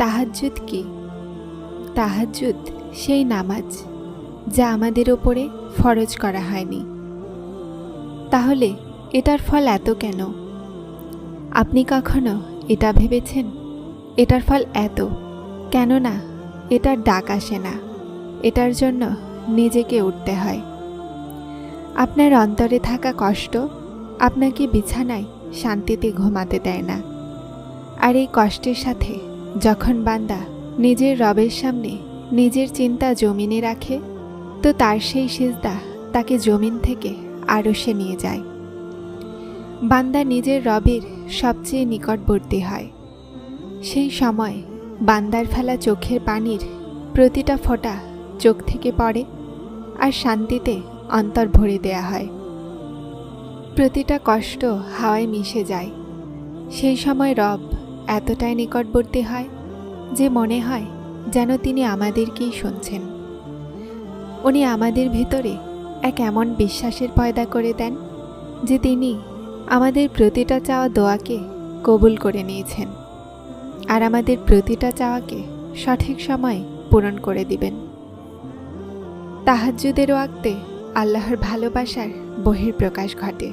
তাহাজ্জুদ কি? তাহাজ্জুদ সেই নামাজ যা আমাদের ওপরে ফরজ করা হয়নি। তাহলে এটার ফল এত কেন? আপনি কখনো এটা ভেবেছেন? এটার ফল এত, কেননা এটার ডাক আসে না। এটার জন্য নিজেকে উঠতে হয়। আপনার অন্তরে থাকা কষ্ট আপনাকে বিছানায় শান্তিতে ঘুমাতে দেয় না। আর এই কষ্টের সাথে যখন বান্দা নিজের রবের সামনে নিজের চিন্তা জমিনে রাখে, তো তার সেই সিজদা তাকে জমিন থেকে আরও সে নিয়ে যায়। বান্দা নিজের রবের সবচেয়ে নিকটবর্তী হয়। সেই সময় বান্দার ফেলা চোখের পানির প্রতিটা ফোঁটা চোখ থেকে পড়ে আর শান্তিতে অন্তর ভরে দেয়া হয়। প্রতিটা কষ্ট হাওয়ায় মিশে যায়। সেই সময় রব এতটাই নিকটবর্তী হয় যে মনে হয় যেন তিনি আমাদেরকেই শুনছেন। উনি আমাদের ভিতরে এক এমন বিশ্বাসের পয়দা করে দেন যে তিনি আমাদের প্রতিটা চাওয়া দোয়াকে কবুল করে নিয়েছেন আর আমাদের প্রতিটা চাওয়াকে সঠিক সময়ে পূরণ করে দিবেন। তাহাজ্জুদের ওয়াক্তে আল্লাহর ভালোবাসার বহির্প্রকাশ ঘটে।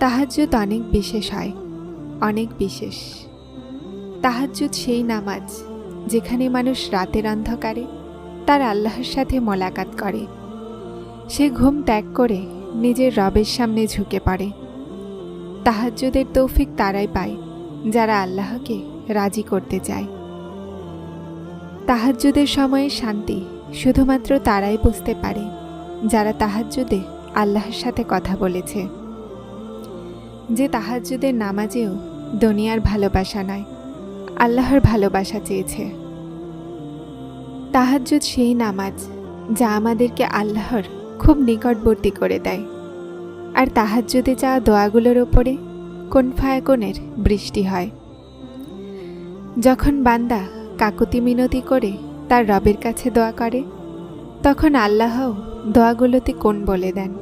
তাহাজ্জুদ অনেক বিশেষ হয়। অনেক বিশেষ। তাহাজ্জুদ সেই নামাজ যেখানে মানুষ রাতের অন্ধকারে তার আল্লাহর সাথে মোলাকাত করে। সে ঘুম ত্যাগ করে নিজের রবের সামনে ঝুঁকে পড়ে। তাহাজ্জুদের তৌফিক তারাই পায় যারা আল্লাহকে রাজি করতে চায়। তাহাজ্জুদের সময়ে শান্তি শুধুমাত্র তারাই বুঝতে পারে যারা তাহাজ্জুদে আল্লাহর সাথে কথা বলেছে। যে তাহাজ্জুদের নামাজেও দুনিয়ার ভালোবাসা নয় আল্লাহর ভালোবাসা চেয়েছে। তাহাজ্জুদ সেই নামাজ যা আমাদেরকে আল্লাহর খুব নিকটবর্তী করে দেয়। আর তাহাজ্জুদে চাওয়া দোয়াগুলোর ওপরে কোন ফায়াকনের বৃষ্টি হয়। যখন বান্দা কাকুতি মিনতি করে তার রবের কাছে দোয়া করে, তখন আল্লাহও দোয়াগুলোতে কোন বলে দেন।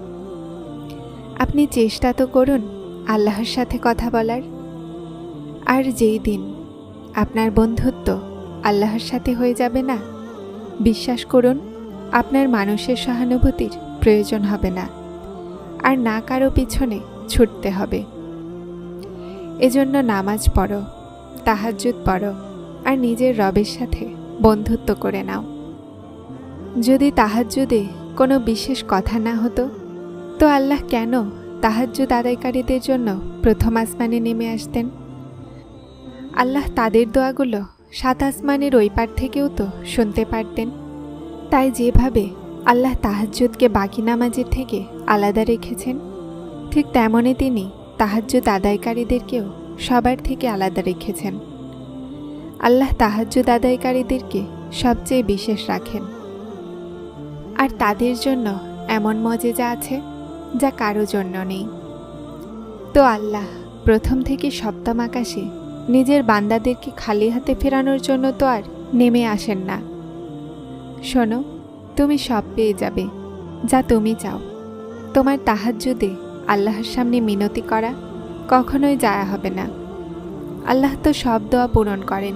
আপনি চেষ্টা তো করুন আল্লাহর সাথে কথা বলার। আর যেই দিন আপনার বন্ধুত্ব আল্লাহর সাথে হয়ে যাবে না, বিশ্বাস করুন, আপনার মানুষের সহানুভূতির প্রয়োজন হবে না। আর না কারও পিছনে ছুটতে হবে। এজন্য নামাজ পড়ো, তাহাজ্জুদ পড়ো, আর নিজের রবের সাথে বন্ধুত্ব করে নাও। যদি তাহাজ্জুদে কোনো বিশেষ কথা না হতো, তো আল্লাহ কেন তাহাজ্জুদ আদায়কারীদের জন্য প্রথম আসমানে নেমে আসতেন। আল্লাহ তাদের দোয়াগুলো সাত আসমানের ওই পার থেকেও তো শুনতে পারতেন। তাই যেভাবে আল্লাহ তাহাজ্জুদকে বাকি নামাজের থেকে আলাদা রেখেছেন, ঠিক তেমনই তিনি তাহাজ্জুদ আদায়কারীদেরকেও সবার থেকে আলাদা রেখেছেন। আল্লাহ তাহাজ্জুদ আদায়কারীদেরকে সবচেয়ে বিশেষ রাখেন। আর তাদের জন্য এমন মজেজা আছে যা কারও জন্য নেই। তো আল্লাহ, প্রথম থেকে সপ্তম আকাশে নিজের বান্দাদেরকে খালি হাতে ফেরানোর জন্য তো আর নেমে আসেন না। শোনো, তুমি সব পেয়ে যাবে, যা তুমি চাও। তোমার তাহাজ্জুদে আল্লাহর সামনে মিনতি করা কখনোই যায়া হবে না। আল্লাহ তো সব দোয়া পূরণ করেন।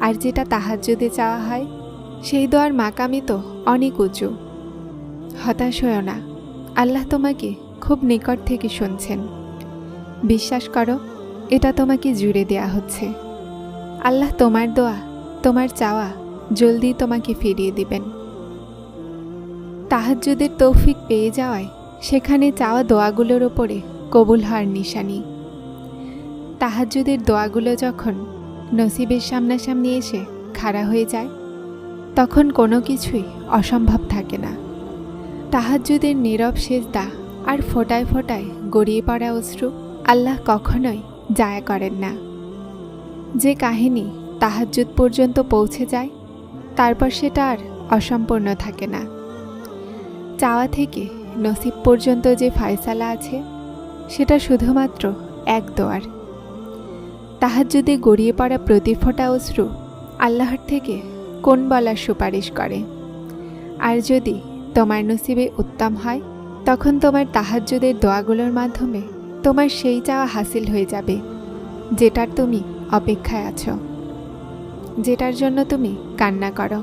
আর যেটা তাহাজ্জুদে চাওয়া হয়, সেই দোয়ার মাকামি তো অনেক উঁচু। হতাশ হয়েও না। আল্লাহ তোমাকে খুব নিকট থেকে শুনছেন। বিশ্বাস করো, এটা তোমাকে জুড়ে দেয়া হচ্ছে। আল্লাহ তোমার দোয়া, তোমার চাওয়া জলদি তোমাকে ফিরিয়ে দিবেন। তাহাজ্জুদের তৌফিক পেয়ে যাওয়ায় সেখানে চাওয়া দোয়াগুলোর ওপরে কবুল হওয়ার নিশানি। তাহাজ্জুদের দোয়াগুলো যখন নসিবের সামনাসামনি এসে খাড়া হয়ে যায়, তখন কোনো কিছুই অসম্ভব থাকে না। তাহাজ্জুদের নীরব সেজদা আর ফোটায় ফোটায় গড়িয়ে পড়া অশ্রু আল্লাহ কখনোই জায়া করেন না। যে কাহিনী তাহাজ্জুদ পর্যন্ত পৌঁছে যায়, তারপর সেটা আর অসম্পূর্ণ থাকে না। চাওয়া থেকে নসিব পর্যন্ত যে ফায়সালা আছে, সেটা শুধুমাত্র এক দোয়ার। তাহাজ্জুদে গড়িয়ে পড়া প্রতিফোটা অশ্রু আল্লাহর থেকে কোন বলার সুপারিশ করে? আর যদি তোমার নসিবে উত্তম হয়, তখন তোমার তাহাজ্জুদের দোয়াগুলোর মাধ্যমে তোমার সেই চাওয়া হাসিল হয়ে যাবে, যেটার তুমি অপেক্ষায় আছো। যেটার জন্য তুমি কান্না করো,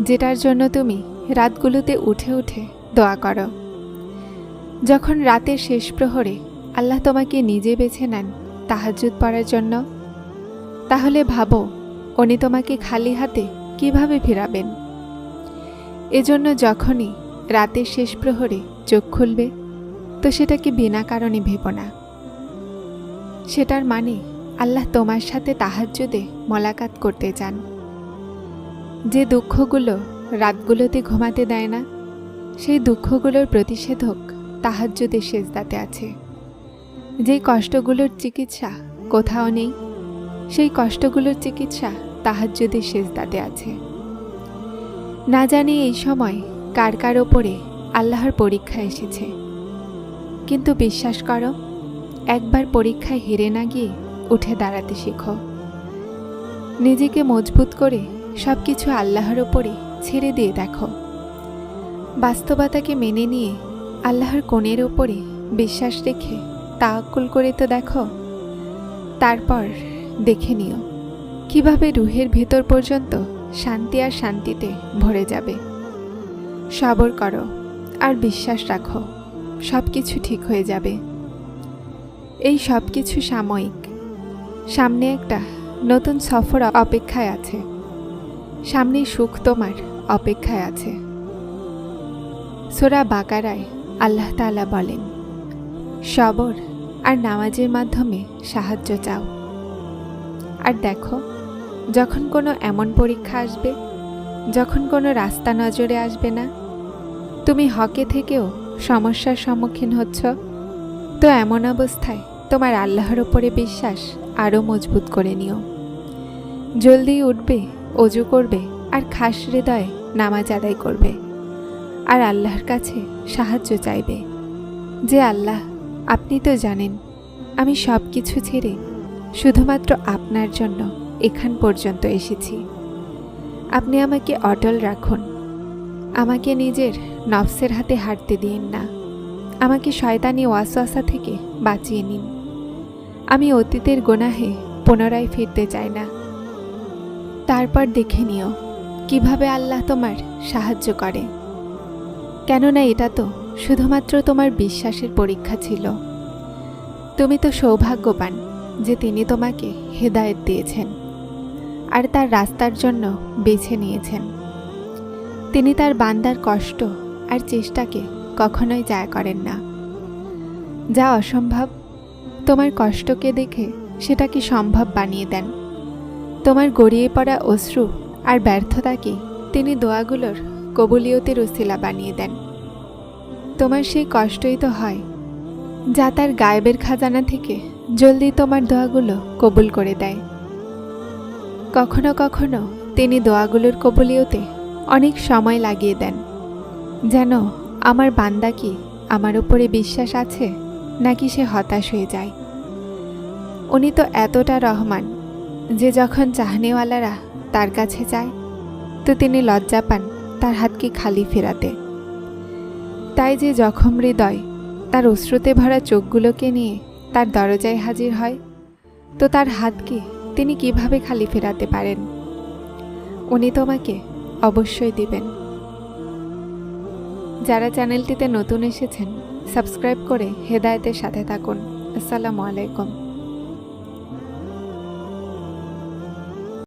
যেটার জন্য তুমি রাতগুলোতে উঠে উঠে দোয়া করো। যখন রাতের শেষ প্রহরে আল্লাহ তোমাকে নিজে বেছে নেন তাহাজ্জুদ পড়ার জন্য, তাহলে ভাবো, উনি তোমাকে খালি হাতে কীভাবে ফিরাবেন? এজন্য যখনই রাতের শেষ প্রহরে চোখ খুলবে, তো সেটাকে বিনা কারণে ভেবো না। সেটার মানে আল্লাহ তোমার সাথে তাহাজ্জুদে মলাকাত করতে চান। যে দুঃখগুলো রাতগুলোতে ঘুমাতে দেয় না, সেই দুঃখগুলোর প্রতিষেধক তাহাজ্জুদের সেজদাতে আছে। যেই কষ্টগুলোর চিকিৎসা কোথাও নেই, সেই কষ্টগুলোর চিকিৎসা তাহাজ্জুদের সেজদাতে আছে। না জানি এই সময় কার কার ওপরে আল্লাহর পরীক্ষা এসেছে। কিন্তু বিশ্বাস করো, একবার পরীক্ষায় হেরে না গিয়ে উঠে দাঁড়াতে শেখো। নিজেকে মজবুত করে সব কিছু আল্লাহর ওপরে ছেড়ে দিয়ে দেখো। বাস্তবতাকে মেনে নিয়ে আল্লাহর কোণের ওপরে বিশ্বাস রেখে তাওয়াক্কুল করে তো দেখো। তারপর দেখে নিও, কীভাবে রুহের ভেতর পর্যন্ত শান্তি আর শান্তিতে ভরে যাবে। সবর করো আর বিশ্বাস রাখো সব কিছু ঠিক হয়ে যাবে। এই সব কিছু সাময়িক। সামনে একটা নতুন সফর অপেক্ষায় আছে। সামনে সুখ তোমার অপেক্ষায় আছে। সোরা বাকারায় আল্লাহ তাআলা বলেন, সবর আর নামাজের মাধ্যমে সাহায্য চাও। আর দেখো যখন কোনো এমন পরীক্ষা আসবে, যখন কোনো রাস্তা নজরে আসবে না, তুমি হকে থেকেও সমস্যার সম্মুখীন হচ্ছ, তো এমন অবস্থায় তোমার আল্লাহর ওপরে বিশ্বাস আরও মজবুত করে নিও। জলদি উঠবে, অজু করবে আর খাস হৃদয়ে নামাজ আদায় করবে আর আল্লাহর কাছে সাহায্য চাইবে। যে আল্লাহ, আপনি তো জানেন, আমি সব কিছু ছেড়ে শুধুমাত্র আপনার জন্য এখান পর্যন্ত এসেছি। আপনি আমাকে অটল রাখুন। আমাকে নিজের নফসের হাতে হাঁটতে দিন না। আমাকে শয়তানি ওয়াসওয়াসা থেকে বাঁচিয়ে নিন। আমি অতীতের গোনাহে পুনরায় ফিরতে চাই না। তারপর দেখে নিও কীভাবে আল্লাহ তোমার সাহায্য করে। কেননা এটা তো শুধুমাত্র তোমার বিশ্বাসের পরীক্ষা ছিল। তুমি তো সৌভাগ্যবান যে তিনি তোমাকে হেদায়েত দিয়েছেন। আর তার রাস্তার জন্য বেছে নিয়েছেন। তিনি তার বান্দার কষ্ট আর চেষ্টাকে কখনোই জায় করেন না। যা অসম্ভব, তোমার কষ্টকে দেখে সেটাকে সম্ভব বানিয়ে দেন? তোমার গড়িয়ে পড়া অশ্রু আর ব্যর্থতাকে তিনি দোয়াগুলোর কবুলিয়তের উসিলা বানিয়ে দেন। তোমার সেই কষ্টই তো হয়, যা তার গায়েবের খাজানা থেকে জলদি তোমার দোয়াগুলো কবুল করে দেয়। কখনো কখনো তিনি দোয়াগুলোর কবুলিয়তে অনেক সময় লাগিয়ে দেন। যেন আমার বান্দা কি আমার উপরে বিশ্বাস আছে, নাকি সে হতাশ হয়ে যায়? উনি তো এতটা রহমান যে যখন চাহনিওয়ালারা তার কাছে যায়, তো তিনি লজ্জা পান তার হাতকে খালি ফেরাতে। তাই যে জখম হৃদয় তার অশ্রুতে ভরা চোখগুলোকে নিয়ে তার দরজায় হাজির হয়, তো তার হাতকে তিনি কীভাবে খালি ফেরাতে পারেন? উনি তোমাকে অবশ্যই দিবেন। যারা চ্যানেলটিতে নতুন এসেছেন, সাবস্ক্রাইব করে হেদায়তের সাথে থাকুন। আসসালামু আলাইকুম।